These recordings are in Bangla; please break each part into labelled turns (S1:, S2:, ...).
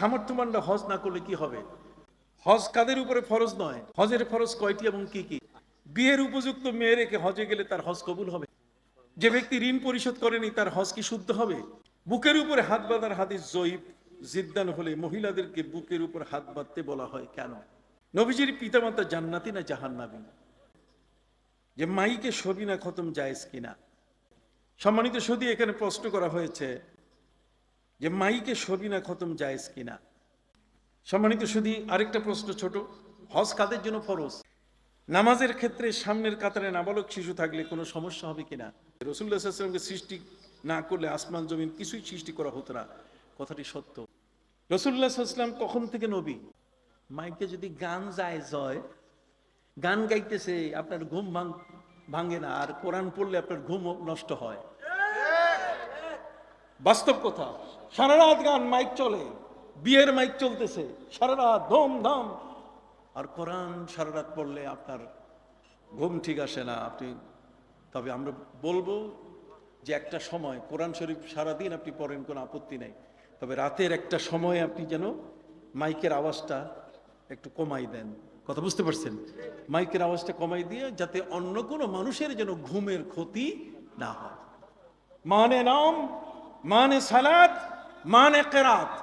S1: সামর্থ্যবানরা হজ না করলে কি হবে? হজ কাদের উপরে ফরজ নয়? হজের ফরজ কয়টি এবং কি কি? বিয়ের উপযুক্ত মেয়ে রেখে হজে গেলে তার হজ কবুল হবে? যে ব্যক্তি ঋণ পরিশোধ করেনি, তার হজ কি শুদ্ধ হবে? বুকের উপরে হাত বাঁধার হাদিস জয়ীব, জিদ্দান হলে মহিলাদেরকে বুকের উপর হাত বাঁধতে বলা হয় কেন? নবীজির পিতামাতা জান্নাতি না জাহান্নাবী যে মাইকে সবিনা খতম জায়েজ কিনা? সম্মানিত সদি, এখানে প্রশ্ন করা হয়েছে যে মাইকে সবিনা খতম জায়েজ কিনা? সম্মানিত সুদী আরেকটা প্রশ্ন ছোট। হজ কাদের জন্য ফরজ? নামাজের ক্ষেত্রে সামনের কাতারে নাবালক শিশু থাকলে কোনো সমস্যা হবে কিনা? রসুল্লাহামকে সৃষ্টি না করলে আসমান, জমিন কিছুই সৃষ্টি করা হতো না। কথাটি সত্য। রসুল্লাহাম কখন থেকে নবী? মাইকে যদি গান যায় জয় গান গাইতেছে, আপনার ঘুম ভাঙ, ভাঙে না, আর কোরআন পড়লে আপনার ঘুম নষ্ট হয়। বাস্তব কথা, সারা রাত গান মাইক চলে, বিয়ের মাইক চলতেছে, সারা রাত ধম ধাম আর কোরআন সারা রাত পড়লে আপনার ঘুম ঠিক আসে না, আপনি, তবে আমরা বলব যে একটা সময়, কোরআন শরীফ সারাদিন আপনি পড়েন, কোনো আপত্তি নেই। তবে রাতের একটা সময় আপনি যেন মাইকের আওয়াজটা একটু কমাই দেন। কথা বুঝতে পারছেন? মাইকের আওয়াজটা কমাই দিয়ে যাতে অন্য কোনো মানুষের যেন ঘুমের ক্ষতি না হয়। মানে নাম মানে সালাত মানে কেরাত।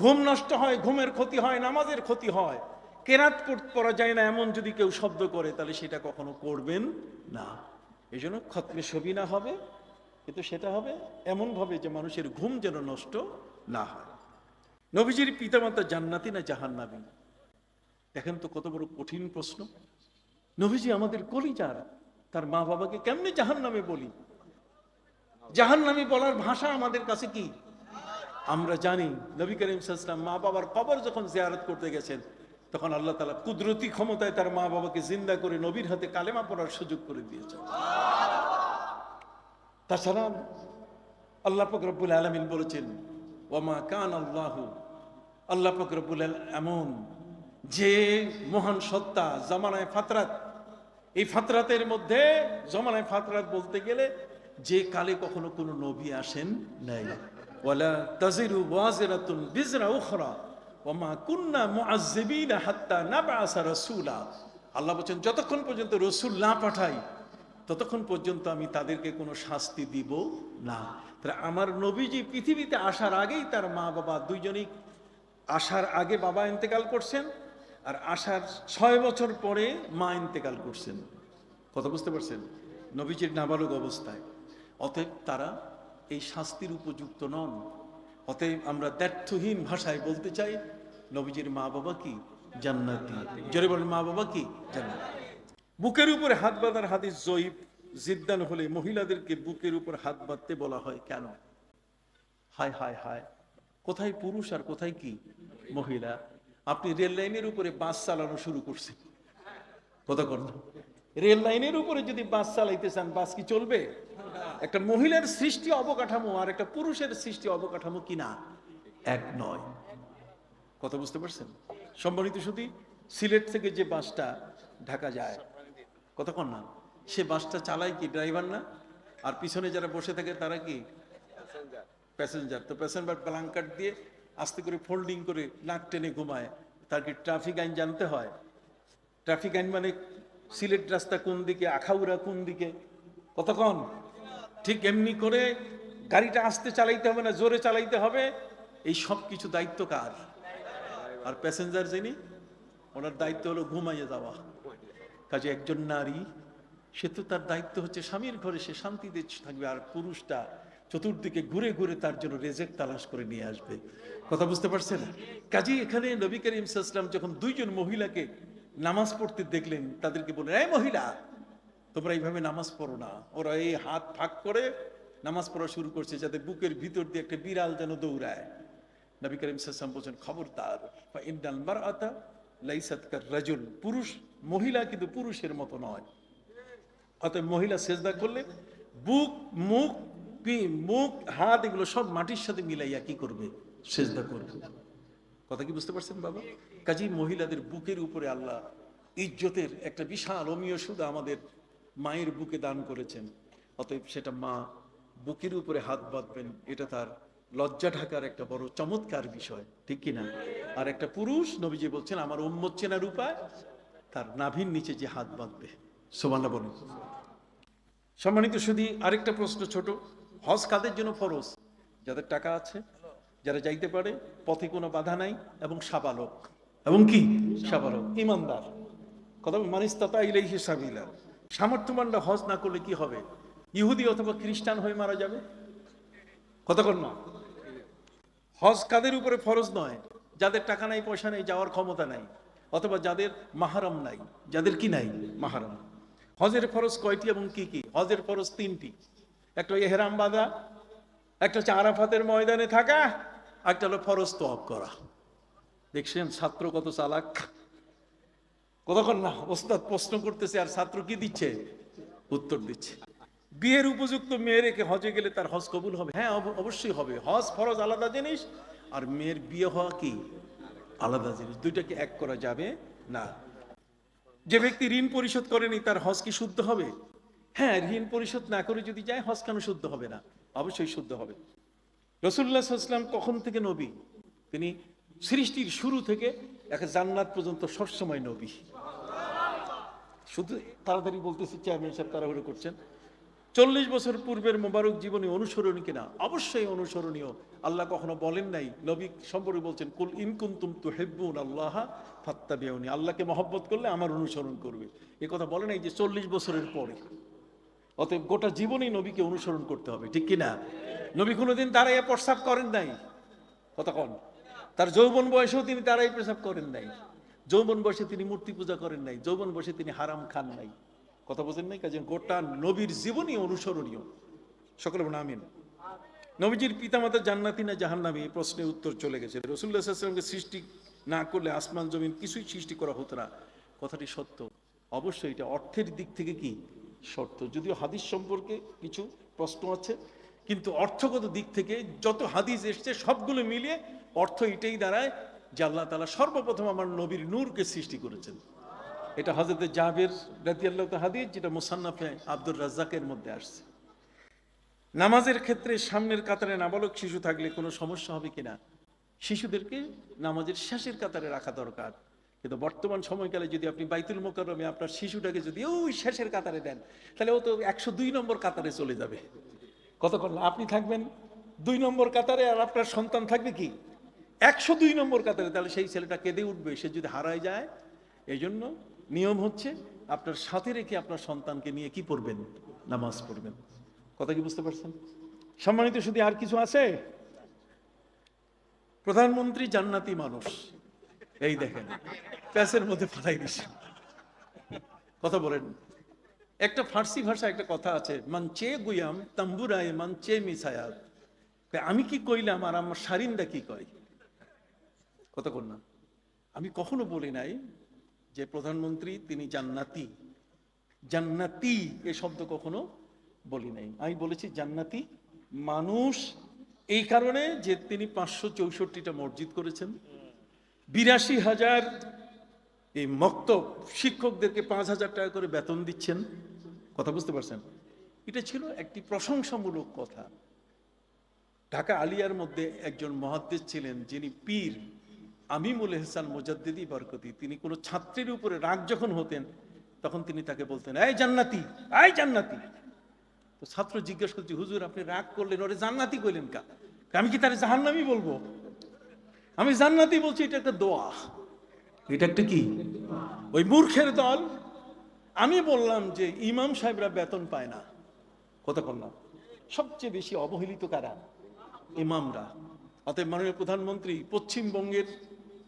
S1: ঘুম নষ্ট হয়, ঘুমের ক্ষতি হয়, নামাজের ক্ষতি হয়। কেরাত পড়- যায় না, এমন যদি কেউ শব্দ করে, তাহলে সেটা কখনো করবেন না। এই জন্য খতমে ছবি না হবে, কিন্তু সেটা হবে এমনভাবে যে মানুষের ঘুম যেন নষ্ট না হয়। নবীজির পিতামাতা জান্নাতি না জাহান্নাবী দেখেন তো কত বড় কঠিন প্রশ্ন। নবীজি আমাদের কলিজার, তার মা বাবাকে কেমনে জাহান্নামে বলি? জাহান্নামী বলার ভাষা আমাদের কাছে কি? আমরা জানি নবী করিম সাল্লাম মা বাবার কবর যখন জিয়ারত করতে গেছেন, তখন আল্লাহ তালা কুদরতি ক্ষমতায় তার মা বাবাকে জিন্দা করে নবীর হাতে কালেমা পড়ার সুযোগ করে দিয়েছেন। তাছাড়া আল্লাহ ফকরবুল আলমিন বলেছেন ওমা কান আল্লাহু আল্লাহ ফকরবুল এমন যে মহান সত্তা, জামানায় ফাতরাত। এই ফাতরাতের মধ্যে জমানায় ফাতরাত বলতে গেলে যে কালে কখনো কোনো নবী আসেন নাই। ওয়ালা তাজিরু ওয়াজিরাতুন বিজরা উখরা ওমা কুন্না মুআজ্জিবিনা হাত্তা নাবআসা রাসূলা। আল্লাহ বলেন যতক্ষণ পর্যন্ত রসূল না পাঠাই, ততক্ষণ পর্যন্ত আমি তাদেরকে কোনো শাস্তি দিব না। তাহলে আমার নবীজি পৃথিবীতে আসার আগেই তার মা বাবা দুইজনই আসার আগে বাবা ইন্তেকাল করছেন, আর আসার ছয় বছর পরে মা ইন্তেকাল করছেন। কথা বুঝতে পারছেন? নবীজির নাবালক অবস্থায়। অতএব তারা এই শাস্তির উপযুক্ত নন। অতএব আমরা দ্ব্যর্থহীন ভাষায় বলতে চাই নবীজির মা বাবা কি? জান্নাতি। জোরে বলেন মা বাবা কি? জান্নাতি। বুকের উপরে হাত বাঁধার হাদিস জয়ীব। জিদ্দান হলে মহিলাদেরকে বুকের উপর হাত বাঁধতে বলা হয় কেন? হায় হায় হায়। কোথায় পুরুষ আর কোথায় কি? মহিলা। আপনি রেল লাইনের উপরে বাস চালানো শুরু করছেন। কথা কর। রেল লাইনের উপরে যদি বাস চালাইতে চান, বাস কি চলবে? একটা মহিলার সৃষ্টি অবকাঠামো আর একটা পুরুষের সৃষ্টি অবকাঠামো কি না? এক নয়। কথা বুঝতে পারছেন? সম্মানিত শুধু সিলেট থেকে যে বাসটা ঢাকা যায় কতক্ষণ না। সে বাসটা চালায় কি ড্রাইভার না? আর পিছনে যারা বসে থাকে, তারা কি? প্যাসেঞ্জার। তো প্যাসেঞ্জার ব্ল্যাঙ্কাট দিয়ে আস্তে করে ফোল্ডিং করে নাক টেনে ঘুমায়। তার কি ট্রাফিক আইন জানতে হয়? ট্রাফিক আইন মানে সিলেট রাস্তা কোন দিকে, আখাউড়া কোন দিকে? কতক্ষণ? ঠিক এমনি করে গাড়িটা আস্তে চালাইতে হবে না, জোরে চালাইতে হবে। এই সব কিছু দায়িত্ব কার? আর প্যাসেঞ্জার যিনি, ওনার দায়িত্ব হলো ঘুমাইয়ে যাওয়া। কাজে একজন নারী, সে তো তার দায়িত্ব হচ্ছে স্বামীর ঘরে সে শান্তিতে থাকবে আর পুরুষটা চতুর্দিকে ঘুরে ঘুরে তার জন্য রেজেক তালাশ করে নিয়ে আসবে। কথা বুঝতে পারছেন? কাজে এখানে নবী করিম সাল্লাম যখন দুইজন মহিলাকে নামাজ পড়তে দেখলেন, তাদেরকে বললেন, এই মহিলা, তোমরা এইভাবে নামাজ পড়ো না। ওরা এই হাত ফাঁক করে নামাজ পড়া শুরু করছে যাতে বুকের ভিতর দিয়ে একটা বিড়াল যেন দৌড়ায়। নবী করিম সাল্লাম বলছেন, খবরদার বা ইন্দাল মারআতা লাইসাত কার রাজুল পুরুষ, মহিলা কিন্তু পুরুষের মতো নয়। অতএব মহিলা সেজদা করলে বুক, মুখ মুখ, হাত, এগুলো সব মাটির সাথে মিলাইয়া কি করবে? সেজদা করবে। কথা কি বুঝতে পারছেন, বাবা? কাজী মহিলাদের বুকের উপরে আল্লাহ ইজ্জতের একটা বিশাল অমীয় সুদ আমাদের মায়ের বুকে দান করেছেন। অতএব সেটা মা বুকের উপরে হাত বাঁধবেন, এটা তার লজ্জা ঢাকার একটা বড় চমৎকার বিষয়, ঠিক কি না আর একটা পুরুষ, নবীজি বলছেন, আমার উম্মত চেনার উপায়, তার নাভির নিচে যে হাত বাঁধবে। সোমানা বলুন। সম্মানিত শুধু আরেকটা প্রশ্ন ছোট। হজ কাদের জন্য ফরজ? যাদের টাকা আছে যারা যাইতে পারে পথে কোনো বাধা নাই এবং সাবালক। এবং কি? সাবালক। ইমানদার। কথা মানিস্তাতা ইলাই হিসাবিলা সামর্থ্যমানরা হজ না করলে কি হবে? ইহুদি অথবা খ্রিস্টান হয়ে মারা যাবে? কতক্ষণ না। হজ কাদের উপরে ফরজ নয়? যাদের টাকা নাই পয়সা নেই যাওয়ার ক্ষমতা নাই অথবা যাদের মাহারম নাই। যাদের কি নাই? মাহারম। হজের ফরজ কয়টি এবং কি কি? হজের ফরজ তিনটি। একটা এহরাম বাঁধা একটা হচ্ছে আরাফাতের ময়দানে থাকা একটা হলো ফরজ তোয়াব করা। দেখছেন, ছাত্র কত চালাক? কতক্ষণ না ওস্তাদ প্রশ্ন করতেছে, আর ছাত্র কি দিচ্ছে? উত্তর দিচ্ছে। বিয়ের উপযুক্ত মেয়ে রেখে হজে গেলে তার হজ কবুল হবে? হ্যাঁ অবশ্যই হবে। হজ ফরজ আলাদা জিনিস, আর মেয়ের বিয়ে হওয়া কি? আলাদা জিনিস। দুইটাকে এক করা যাবে না। যে ব্যক্তি ঋণ পরিশোধ করেনি, তার হজ কি শুদ্ধ হবে? হ্যাঁ ঋণ পরিশোধ না করে যদি যায়, হজ কেন শুদ্ধ হবে না? অবশ্যই শুদ্ধ হবে। রসুল্লাহ কখন থেকে নবী? তিনি সৃষ্টির শুরু থেকে এক জান্নাত পর্যন্ত সবসময় নবী। শুধু তাড়াতাড়ি বলতেছি, চেয়ারম্যান সাহেব তাড়াহুড়ো করছেন। চল্লিশ বছর পূর্বের মোবারক জীবনী অনুসরণী কিনা? অবশ্যই অনুসরণীয়। আল্লাহ কখনো বলেন নাই, নবী সম্পর্কে বলছেন, কুল ইনকুন্তুম তু হেব্বুন আল্লাহ ফাত্তা বেউনি আল্লাহকে মহব্বত করলে আমার অনুসরণ করবে। এ কথা বলে নাই যে চল্লিশ বছরের পরে। অতএব গোটা জীবনেই নবীকে অনুসরণ করতে হবে, ঠিক কিনা? নবী কোনোদিন দাঁড়াইয়া প্রস্রাব করেন নাই। কতক্ষণ তার যৌবন বয়সেও তিনি তারাই প্রস্রাব করেন নাই। যৌবন বয়সে তিনি মূর্তি পূজা করেন নাই। যৌবন বয়সে তিনি হারাম খান নাই। কথা বোঝেন নাই? কাজে গোটা নবীর জীবনই অনুসরণীয়। সকলে বলুন, আমিন। নবীজির পিতামাতা জান্নাতি না জাহান্নামী? এই প্রশ্নের উত্তর চলে গেছে। রসুল্লাহ সাল্লামকে সৃষ্টি না করলে আসমান জমিন কিছুই সৃষ্টি করা হতো না। কথাটি সত্য। অবশ্যই এটা অর্থের দিক থেকে কি? সত্য যদিও হাদিস সম্পর্কে কিছু প্রশ্ন আছে, কিন্তু অর্থগত দিক থেকে যত হাদিস এসছে সবগুলো মিলিয়ে অর্থ এটাই দাঁড়ায় যে আল্লাহ তালা সর্বপ্রথম আমার নবীর নূরকে সৃষ্টি করেছেন। এটা হজরত জাবের রাতিয়াল্লাহ হাদিস যেটা মুসান্নাফে আব্দুর রাজ্জাকের মধ্যে আসছে। নামাজের ক্ষেত্রে সামনের কাতারে নাবালক শিশু থাকলে কোনো সমস্যা হবে কিনা? শিশুদেরকে নামাজের শেষের কাতারে রাখা দরকার। কিন্তু বর্তমান সময়কালে যদি আপনি বাইতুল মোকারমে আপনার শিশুটাকে যদি ওই শেষের কাতারে দেন, তাহলে ও তো একশো দুই নম্বর কাতারে চলে যাবে। কতক্ষণ? আপনি থাকবেন দুই নম্বর কাতারে আর আপনার সন্তান থাকবে কি? একশো দুই নম্বর কাতারে। তাহলে সেই ছেলেটা কেঁদে উঠবে, সে যদি হারায় যায় এই জন্য নিয়ম হচ্ছে আপনার সাথে রেখে আপনার সন্তানকে নিয়ে কি পড়বেন? নামাজ পড়বেন। কথা কি বুঝতে পারছেন? সম্মানিত শুধু আর কিছু আছে? প্রধানমন্ত্রী জান্নাতি মানুষ। এই দেখেন, প্যাসের মধ্যে ফালাই দিছে কথা বলেন। একটা ফার্সি ভাষা, একটা কথা আছে, মানচে গুয়াম তাম্বুরায়, মানচে মিসায়াত। আমি কি কইলাম আর আমার সারিন্দা কি কয়? কথা না। আমি কখনো বলি নাই যে প্রধানমন্ত্রী, তিনি জান্নাতি। জান্নাতি এ শব্দ কখনো বলি নাই। আমি বলেছি জান্নাতি মানুষ, এই কারণে যে তিনি পাঁচশো চৌষট্টিটা মসজিদ করেছেন। বিরাশি হাজার এই মক্তব শিক্ষকদেরকে পাঁচ হাজার টাকা করে বেতন দিচ্ছেন। কথা বুঝতে পারছেন? এটা ছিল একটি প্রশংসামূলক কথা। ঢাকা আলিয়ার মধ্যে একজন মহাদ্দেশ ছিলেন, যিনি পীর আমিমুল এহসান মোজাদ্দিদি বরকতি। তিনি কোনো ছাত্রের উপরে রাগ যখন হতেন, তখন তিনি তাকে বলতেন, এই জান্নাতি এই জান্নাতি। তো ছাত্র জিজ্ঞেস করছি, হুজুর, আপনি রাগ করলেন, ওরে জান্নাতি কইলেন কা? আমি কি তার জাহান্নামি বলব? আমি জান্নাতি বলছি এটা একটা দোয়া। এটা একটা কি? ওই মূর্খের দল। আমি বললাম যে ইমাম সাহেবরা বেতন পায় না। কথা বললাম সবচেয়ে বেশি অবহেলিত কারা? ইমামরা। অতএব মাননীয় প্রধানমন্ত্রী পশ্চিমবঙ্গের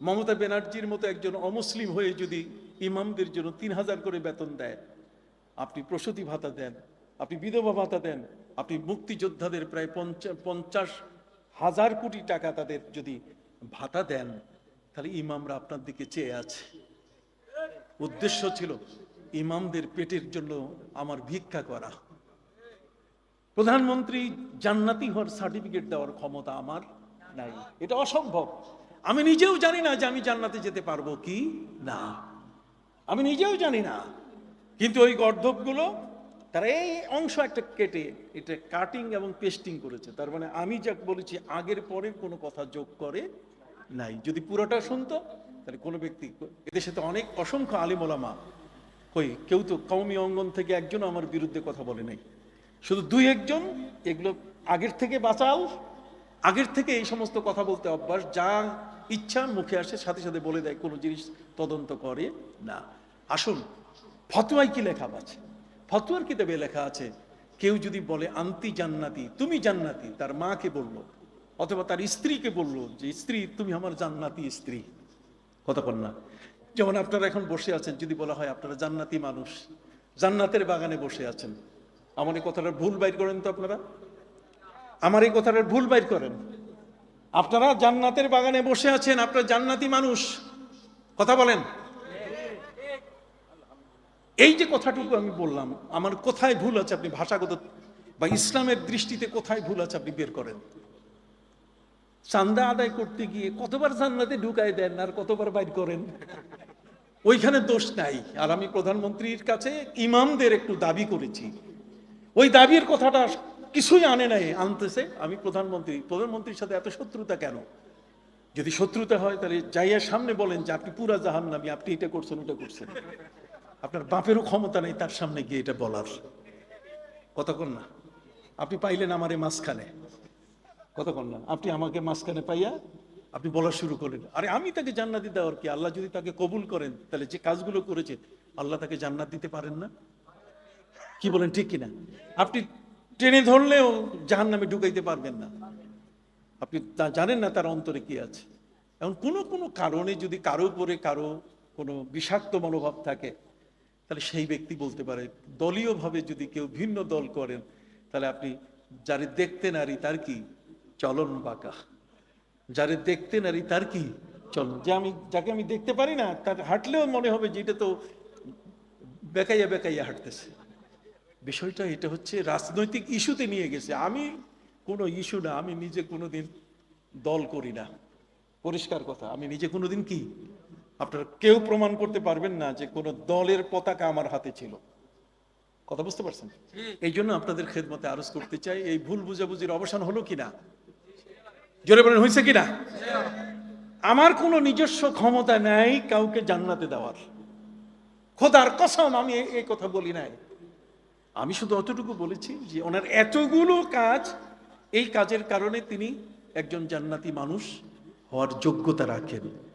S1: মমতা ব্যানার্জির মতো একজন অমুসলিম হয়ে যদি ইমামদের জন্য তিন হাজার করে বেতন দেয় আপনি প্রসূতি ভাতা দেন আপনি বিধবা ভাতা দেন আপনি মুক্তিযোদ্ধাদের প্রায় পঞ্চা- পঞ্চাশ হাজার কোটি টাকা তাদের যদি ভাতা দেন, তাহলে ইমামরা আপনার দিকে চেয়ে আছে। উদ্দেশ্য ছিল ইমামদের পেটের জন্য আমার ভিক্ষা করা। প্রধানমন্ত্রী জান্নাতি হওয়ার সার্টিফিকেট দেওয়ার ক্ষমতা আমার নাই। এটা অসম্ভব। আমি নিজেও জানি না যে আমি জান্নাতে যেতে পারব কি না। আমি নিজেও জানি না। কিন্তু ওই গর্ধবগুলো তারা এই অংশ একটা কেটে এটা কাটিং এবং পেস্টিং করেছে। তার মানে আমি যা বলেছি, আগের পরের কোনো কথা যোগ করে নাই। যদি পুরোটা শুনতো, তাহলে কোনো ব্যক্তি এদেশে তো অনেক অসংখ্য আলিমোলামা কই, কেউ তো কৌমি অঙ্গন থেকে একজন আমার বিরুদ্ধে কথা বলে নাই। শুধু দুই একজন, এগুলো আগের থেকে বাঁচাল আগের থেকে এই সমস্ত কথা বলতে অভ্যাস, যা ইচ্ছা মুখে আসে, সাথে সাথে বলে দেয়, কোনো জিনিস তদন্ত করে না। আসুন, ফতোয়ায় কি লেখা আছে? ফতোয়ার কিতাবে লেখা আছে, কেউ যদি বলে, আন্তি জান্নাতি, তুমি জান্নাতি তার মাকে বলল, অথবা তার স্ত্রীকে বলল যে, স্ত্রী, তুমি আমার জান্নাতি স্ত্রী কথা বল না। যেমন আপনারা এখন বসে আছেন, যদি বলা হয়, আপনারা জান্নাতি মানুষ জান্নাতের বাগানে বসে আছেন। আমার এই কথাটার ভুল বাইর করেন তো আপনারা? আমার এই কথাটার ভুল বাইর করেন। আপনারা জান্নাতের বাগানে বসে আছেন, আপনারা জান্নাতি মানুষ, কথা বলেন। এই যে কথাটুকু আমি বললাম, আমার কোথায় ভুল আছে আপনি ভাষাগত বা ইসলামের দৃষ্টিতে কোথায় ভুল আছে আপনি বের করেন। চান্দা আদায় করতে গিয়ে কতবার জান্নাতে ঢুকাই দেন আর কতবার বাইর করেন? ওইখানে দোষ নাই। আর আমি প্রধানমন্ত্রীর কাছে ইমামদের একটু দাবি করেছি। ওই দাবির কথাটা কিছুই আনে নাই, আনতেছে। আমি প্রধানমন্ত্রী, প্রধানমন্ত্রীর সাথে এত শত্রুতা কেন? যদি শত্রুতা হয় তাহলে যাইয়া সামনে বলেন যে, আপনি পুরা জাহান নামি আপনি এটা করছেন, ওটা করছেন। আপনার বাপেরও ক্ষমতা নেই, তার সামনে গিয়ে এটা বলার। কতক্ষণ না। আপনি পাইলেন আমার এই মাঝখানে কতক্ষণ না। আপনি আমাকে মাঝখানে পাইয়া আপনি বলা শুরু করলেন। আরে আমি তাকে জান্নাতি দেওয়ার কি? আল্লাহ যদি তাকে কবুল করেন, তাহলে যে কাজগুলো করেছে, আল্লাহ তাকে জান্নাত দিতে পারেন না? কি বলেন, ঠিক কিনা? আপনি টেনে ধরলেও জাহান নামে ঢুকাইতে পারবেন না। আপনি তা জানেন না তার অন্তরে কি আছে। এখন কোনো কোনো কারণে যদি কারও উপরে কারও কোনো বিষাক্ত মনোভাব থাকে তাহলে সেই ব্যক্তি বলতে পারে, দলীয়ভাবে যদি কেউ ভিন্ন দল করেন, তাহলে আপনি যারে দেখতে নারী তার কি? চলন বাঁকা। যারে দেখতে নারী তার কি? চলন। যে আমি, যাকে আমি দেখতে পারি না, তার হাঁটলেও মনে হবে যে এটা তো বেকাইয়া বেকাইয়া হাঁটতেছে। বিষয়টা এটা হচ্ছে রাজনৈতিক ইস্যুতে নিয়ে গেছে। আমি কোনো ইস্যু না, আমি নিজে কোনোদিন দল করি না। পরিষ্কার কথা, আমি নিজে কোনোদিন কি? আপনারা কেউ প্রমাণ করতে পারবেন না যে কোনো দলের পতাকা আমার হাতে ছিল। কথা বুঝতে পারছেন? এই জন্য আপনাদের খেদমতে আরজ করতে চাই এই ভুল বুঝাবুঝির অবসান হলো কিনা? জোরে বলেন হয়েছে কিনা? আমার কোনো নিজস্ব ক্ষমতা নাই কাউকে জান্নাতে দেওয়ার। খোদার কসম আমি এই- কথা বলি নাই। আমি শুধু অতটুকু বলেছি যে ওনার এতগুলো কাজ এই কাজের কারণে তিনি একজন জান্নাতি মানুষ হওয়ার যোগ্যতা রাখেন।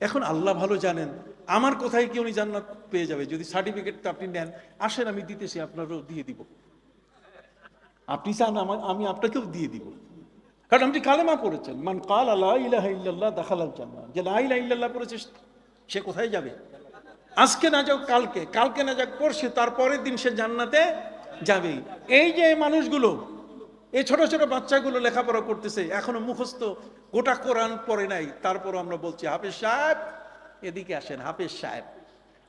S1: এখন আল্লাহ ভালো জানেন। আমার কোথায় কি উনি জান্নাত পেয়ে যাবে? যদি সার্টিফিকেটটা আপনি নেন, আসেন, আমি দিতেছি, আপনারও দিয়ে দিব। আপনি চান, আমার আমি আপনাকেও দিয়ে দিব। কারণ আপনি কালেমা পড়েছেন। মান কাল আল্লাহ ইলাহা ইল্লাল্লাহ দাখালাল জান্নাহ যে লা ইলাহা ইল্লাল্লাহ পড়েছে, সে কোথায় যাবে? আজকে না যাক, কালকে। কালকে না যাক, পরশে, তারপরের দিন সে জান্নাতে যাবেই। এই যে মানুষগুলো এই ছোট ছোট বাচ্চাগুলো লেখাপড়া করতেছে, এখনও মুখস্থ, গোটা কোরআন পড়ে নাই। তারপর আমরা বলছি, হাফেজ সাহেব, এদিকে আসেন, হাফেজ সাহেব।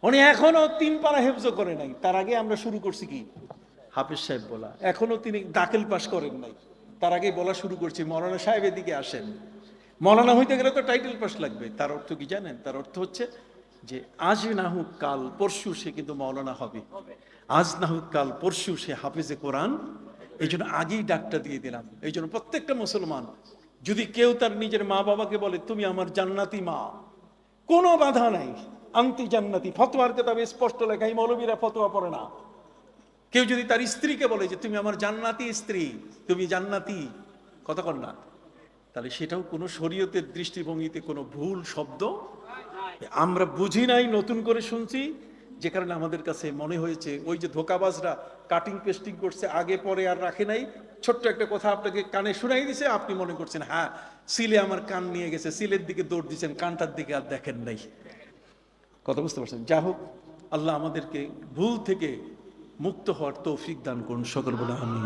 S1: উনি এখনও তিন পারা হেফজ করে নাই। তার আগে আমরা শুরু করছি কি? হাফেজ সাহেব বলা। এখনও তিনি দাখিল পাস করেন নাই। তার আগে বলা শুরু করছি, মৌলানা সাহেব এদিকে আসেন। মৌলানা হইতে গেলে তো টাইটেল পাস লাগবে। তার অর্থ কি জানেন? তার অর্থ হচ্ছে যে, আজ না হোক কাল, পরশু সে কিন্তু মৌলানা হবে। আজ না হোক কাল, পরশু সে হাফেজে কোরআন এই জন্য আগেই ডাকটা দিয়ে দিলাম। এই জন্য প্রত্যেকটা মুসলমান, যদি কেউ তার নিজের মা বাবাকে বলে, তুমি আমার জান্নাতি মা। কোনো বাধা নাই। আন্তি জান্নাতি। ফতোয়ার কেতাবে স্পষ্ট লেখা, এই মৌলবীরা ফতোয়া পড়ে না। কেউ যদি তার স্ত্রীকে বলে যে, তুমি আমার জান্নাতি স্ত্রী, তুমি জান্নাতি কতক্ষণ না। তাহলে সেটাও কোনো শরীয়তের দৃষ্টিভঙ্গিতে কোনো ভুল শব্দ? আমরা বুঝি নাই, নতুন করে শুনছি। যে কারণে আমাদের কাছে মনে হয়েছে, ওই যে ধোকাবাজরা কাটিং পেস্টিং করছে, আগে পরে আর রাখে নাই। ছোট্ট একটা কথা আপনাকে কানে শুনাই দিছে, আপনি মনে করছেন হ্যাঁ সিলে আমার কান নিয়ে গেছে সিলের দিকে দৌড় দিচ্ছেন, কানটার দিকে আর দেখেন নাই। কথা বুঝতে পারছেন? যা হোক, আল্লাহ আমাদেরকে ভুল থেকে মুক্ত হওয়ার তৌফিক দান করুন, সকল বলে আমি